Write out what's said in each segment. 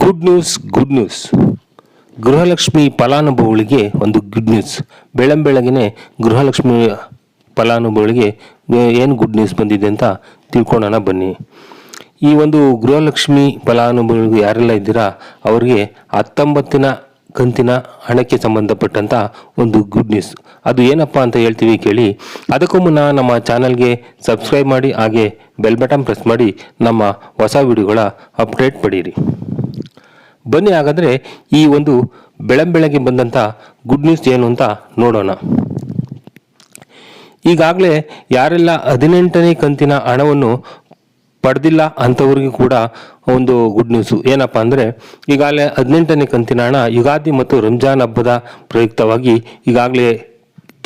Good news good news Gruhalakshmi ಫಲಾನುಭವಿಗಳಿಗೆ ಒಂದು good news ಬೆಳಂಬೆಳಗಿನೇ Gruhalakshmi ಫಲಾನುಭವಿಗಳಿಗೆ ಏನು ಗುಡ್ ನ್ಯೂಸ್ ಬಂದಿದೆ ಅಂತ ತಿಳ್ಕೊಳ್ಳೋಣ ಬನ್ನಿ. ಈ ಒಂದು ಗೃಹಲಕ್ಷ್ಮಿ ಫಲಾನುಭವಿಗಳು ಯಾರೆಲ್ಲ ಇದ್ದೀರಾ, ಅವರಿಗೆ ಹತ್ತೊಂಬತ್ತಿನ ಕಂತಿನ ಹಣಕ್ಕೆ ಸಂಬಂಧಪಟ್ಟಂತ ಒಂದು ಗುಡ್ ನ್ಯೂಸ್ ಅದು ಏನಪ್ಪ ಅಂತ ಹೇಳ್ತೀವಿ ಕೇಳಿ, ಅದಕ್ಕೂ ಮುನ್ನ ನಮ್ಮ ಚಾನಲ್ಗೆ ಸಬ್ಸ್ಕ್ರೈಬ್ ಮಾಡಿ, ಹಾಗೆ ಬೆಲ್ ಬಟನ್ ಪ್ರೆಸ್ ಮಾಡಿ ನಮ್ಮ ಹೊಸ ವಿಡಿಯೋಗಳ ಅಪ್ಡೇಟ್ ಪಡೀರಿ. ಬನ್ನಿ ಹಾಗಾದರೆ ಈ ಒಂದು ಬೆಳಂಬೆಳಗ್ಗೆ ಬಂದಂಥ ಗುಡ್ ನ್ಯೂಸ್ ಏನು ಅಂತ ನೋಡೋಣ. ಈಗಾಗಲೇ ಯಾರೆಲ್ಲ ಹದಿನೆಂಟನೇ ಕಂತಿನ ಹಣವನ್ನು ಪಡೆದಿಲ್ಲ ಅಂಥವ್ರಿಗೂ ಕೂಡ ಒಂದು ಗುಡ್ ನ್ಯೂಸು ಏನಪ್ಪ ಅಂದರೆ ಈಗಾಗಲೇ ಹದಿನೆಂಟನೇ ಕಂತಿನ ಹಣ ಯುಗಾದಿ ಮತ್ತು ರಂಜಾನ್ ಹಬ್ಬದ ಪ್ರಯುಕ್ತವಾಗಿ ಈಗಾಗಲೇ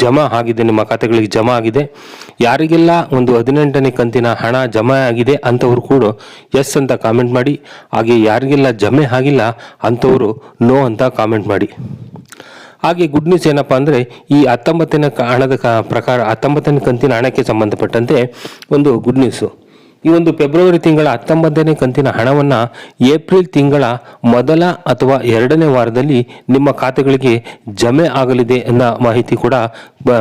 ಜಮಾ ಆಗಿದೆ, ನಿಮ್ಮ ಖಾತೆಗಳಿಗೆ ಜಮಾ ಆಗಿದೆ. ಯಾರಿಗೆಲ್ಲ ಒಂದು ಹದಿನೆಂಟನೇ ಕಂತಿನ ಹಣ ಜಮಾ ಆಗಿದೆ ಅಂಥವ್ರು ಕೂಡ ಎಸ್ ಅಂತ ಕಾಮೆಂಟ್ ಮಾಡಿ. ಹಾಗೆ ಯಾರಿಗೆಲ್ಲ ಜಮೆ ಆಗಿಲ್ಲ ಅಂಥವರು ನೋ ಅಂತ ಕಾಮೆಂಟ್ ಮಾಡಿ. ಹಾಗೆ ಗುಡ್ ನ್ಯೂಸ್ ಏನಪ್ಪ ಅಂದರೆ, ಈ ಹತ್ತೊಂಬತ್ತನೇ ಹಣದ ಪ್ರಕಾರ ಹತ್ತೊಂಬತ್ತನೇ ಕಂತಿನ ಹಣಕ್ಕೆ ಸಂಬಂಧಪಟ್ಟಂತೆ ಒಂದು ಗುಡ್ ನ್ಯೂಸು ಈ ಒಂದು ಫೆಬ್ರವರಿ ತಿಂಗಳ ಹತ್ತೊಂಬತ್ತನೇ ಕಂತಿನ ಹಣವನ್ನು ಏಪ್ರಿಲ್ ತಿಂಗಳ ಮೊದಲ ಅಥವಾ ಎರಡನೇ ವಾರದಲ್ಲಿ ನಿಮ್ಮ ಖಾತೆಗಳಿಗೆ ಜಮೆ ಆಗಲಿದೆ ಎನ್ನ ಮಾಹಿತಿ ಕೂಡ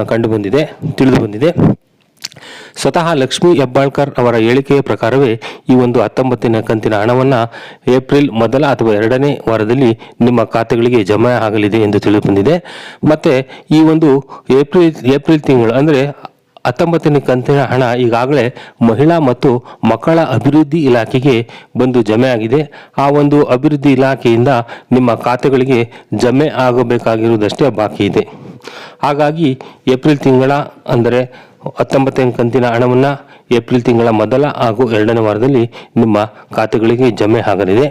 ಕಂಡುಬಂದಿದೆ ತಿಳಿದು ಬಂದಿದೆ ಸ್ವತಃ ಲಕ್ಷ್ಮೀ ಹೆಬ್ಬಾಳ್ಕರ್ ಅವರ ಹೇಳಿಕೆಯ ಪ್ರಕಾರವೇ ಈ ಒಂದು ಹತ್ತೊಂಬತ್ತನೇ ಕಂತಿನ ಹಣವನ್ನು ಏಪ್ರಿಲ್ ಮೊದಲ ಅಥವಾ ಎರಡನೇ ವಾರದಲ್ಲಿ ನಿಮ್ಮ ಖಾತೆಗಳಿಗೆ ಜಮೆ ಆಗಲಿದೆ ಎಂದು ತಿಳಿದು ಬಂದಿದೆ ಮತ್ತೆ ಈ ಒಂದು ಏಪ್ರಿಲ್ ಏಪ್ರಿಲ್ ತಿಂಗಳು, ಅಂದರೆ ಹತ್ತೊಂಬತ್ತನೇ ಕಂತಿನ ಹಣ ಈಗಾಗಲೇ ಮಹಿಳಾ ಮತ್ತು ಮಕ್ಕಳ ಅಭಿವೃದ್ಧಿ ಇಲಾಖೆಗೆ ಬಂದು ಜಮೆ ಆಗಿದೆ. ಆ ಒಂದು ಅಭಿವೃದ್ಧಿ ಇಲಾಖೆಯಿಂದ ನಿಮ್ಮ ಖಾತೆಗಳಿಗೆ ಜಮೆ ಆಗಬೇಕಾಗಿರುವುದಷ್ಟೇ ಬಾಕಿ ಇದೆ. ಹಾಗಾಗಿ ಏಪ್ರಿಲ್ ತಿಂಗಳ ಅಂದರೆ ಹತ್ತೊಂಬತ್ತನೇ ಕಂತಿನ ಹಣವನ್ನು ಏಪ್ರಿಲ್ ತಿಂಗಳ ಮೊದಲ ಹಾಗೂ ಎರಡನೇ ವಾರದಲ್ಲಿ ನಿಮ್ಮ ಖಾತೆಗಳಿಗೆ ಜಮೆ ಆಗಲಿದೆ.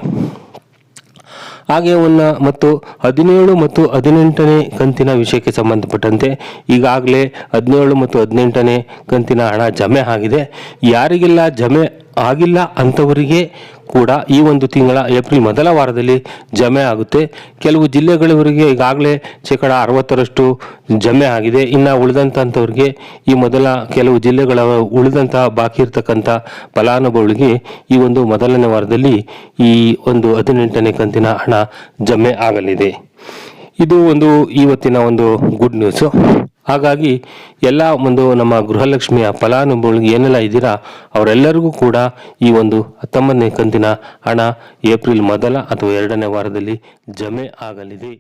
ಹಾಗೆ ಒಂದು ಮತ್ತು ಹದಿನೇಳು ಮತ್ತು ಹದಿನೆಂಟನೇ ಕಂತಿನ ವಿಷಯಕ್ಕೆ ಸಂಬಂಧಪಟ್ಟಂತೆ ಈಗಾಗಲೇ ಹದಿನೇಳು ಮತ್ತು ಹದಿನೆಂಟನೇ ಕಂತಿನ ಹಣ ಜಮೆ ಆಗಿದೆ. ಯಾರಿಗೆಲ್ಲ, ಜಮೆ ಆಗಿಲ್ಲ ಅಂಥವರಿಗೆ ಕೂಡ ಈ ಒಂದು ತಿಂಗಳ ಏಪ್ರಿಲ್ ಮೊದಲ ವಾರದಲ್ಲಿ ಜಮೆ ಆಗುತ್ತೆ. ಕೆಲವು ಜಿಲ್ಲೆಗಳವರಿಗೆ ಈಗಾಗಲೇ ಶೇಕಡ ಅರವತ್ತರಷ್ಟು ಜಮೆ ಆಗಿದೆ. ಇನ್ನು ಉಳಿದಂಥವ್ರಿಗೆ ಈ ಮೊದಲ ಕೆಲವು ಜಿಲ್ಲೆಗಳ ಉಳಿದಂತಹ ಬಾಕಿ ಇರತಕ್ಕಂಥ ಫಲಾನುಭವಿಗಳಿಗೆ ಈ ಒಂದು ಮೊದಲನೇ ವಾರದಲ್ಲಿ ಈ ಒಂದು ಹದಿನೆಂಟನೇ ಕಂತಿನ ಹಣ ಜಮೆ ಆಗಲಿದೆ. ಇದು ಒಂದು ಇವತ್ತಿನ ಒಂದು ಗುಡ್ ನ್ಯೂಸು ಹಾಗಾಗಿ ಎಲ್ಲ ಒಂದು ನಮ್ಮ ಗೃಹಲಕ್ಷ್ಮಿಯ ಫಲಾನುಭವಿಗಳಿಗೆ ಏನೆಲ್ಲ ಇದ್ದೀರಾ, ಅವರೆಲ್ಲರಿಗೂ ಕೂಡ ಈ ಒಂದು ಹತ್ತೊಂಬತ್ತನೇ ಕಂತಿನ ಹಣ ಏಪ್ರಿಲ್ ಮೊದಲ ಅಥವಾ ಎರಡನೇ ವಾರದಲ್ಲಿ ಜಮೆ ಆಗಲಿದೆ.